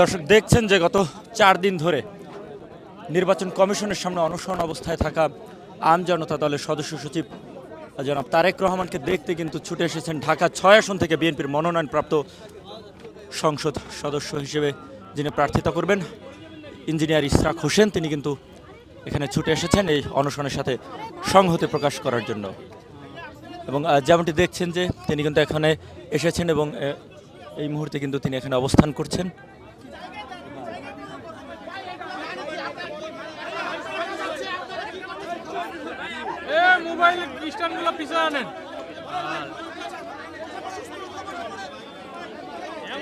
দর্শক, দেখছেন যে গত চার দিন ধরে নির্বাচন কমিশনের সামনে অনশন অবস্থায় থাকা আম জনতা দলের সদস্য সচিব জনাব তারেক রহমানকে দেখতে কিন্তু ছুটে এসেছেন ঢাকা ছয় আসন থেকে বিএনপির মনোনয়নপ্রাপ্ত সংসদ সদস্য হিসেবে। যিনি প্রার্থিতা করবেন, ইঞ্জিনিয়ার ইসরাক হোসেন, তিনি কিন্তু এখানে ছুটে এসেছেন এই অনশনের সাথে সংহতি প্রকাশ করার জন্য। এবং যেমনটি দেখছেন যে তিনি কিন্তু এখানে এসেছেন এবং এই মুহূর্তে কিন্তু তিনি এখানে অবস্থান করছেন। মোবাইল আনেন এমন ওই স্ট্যান্ডগুলো রাখছে ভাই মুখের উপর তারেক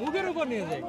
মুখের উপর নিয়ে যায়।